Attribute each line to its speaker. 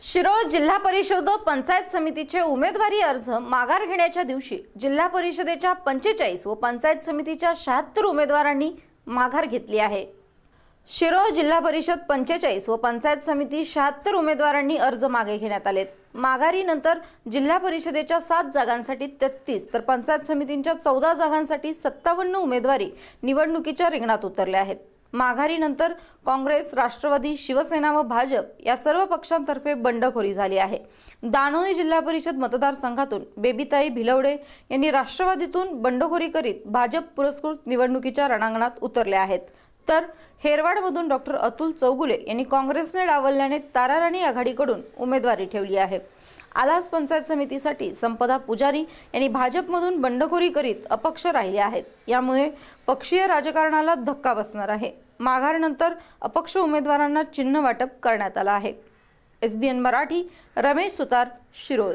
Speaker 1: शिरोळ जिल्हा परिषद व पंचायत समितीचे उमेदवारी अर्ज माघार घेण्याच्या दिवशी जिल्हा परिषदेच्या पंचेचाळीस व पंचायत समितीच्या शहात्तर उमेदवारांनी माघार घेतली आहे. शिरोळ जिल्हा परिषद पंचेचाळीस व पंचायत समिती शहात्तर उमेदवारांनी अर्ज मागे घेण्यात आलेत. माघारीनंतर जिल्हा परिषदेच्या सात जागांसाठी तेहतीस तर पंचायत समितींच्या चौदा जागांसाठी सत्तावन्न उमेदवारी निवडणुकीच्या रिंगणात उतरल्या आहेत. माघारीनंतर काँग्रेस राष्ट्रवादी शिवसेना व भाजप या सर्व पक्षांतर्फे बंडखोरी झाली आहे. दानोळी जिल्हा परिषद मतदारसंघातून बेबीताई भिलवडे यांनी राष्ट्रवादीतून बंडखोरी करीत भाजप पुरस्कृत निवडणुकीच्या रणांगणात उतरले आहेत. तर हेरवाडमधून डॉक्टर अतुल चौगुले यांनी काँग्रेसने डावलल्याने ताराराणी आघाडीकडून उमेदवारी ठेवली आहे. आलास पंचायत समितीसाठी संपदा पुजारी यांनी भाजपमधून बंडखोरी करीत अपक्ष राहिले आहेत. यामुळे पक्षीय राजकारणाला धक्का बसणार आहे. माघारनंतर अपक्ष उमेदवारांना चिन्ह वाटप करण्यात आलं आहे. S B N Marathi Ramesh Sutar Shirol.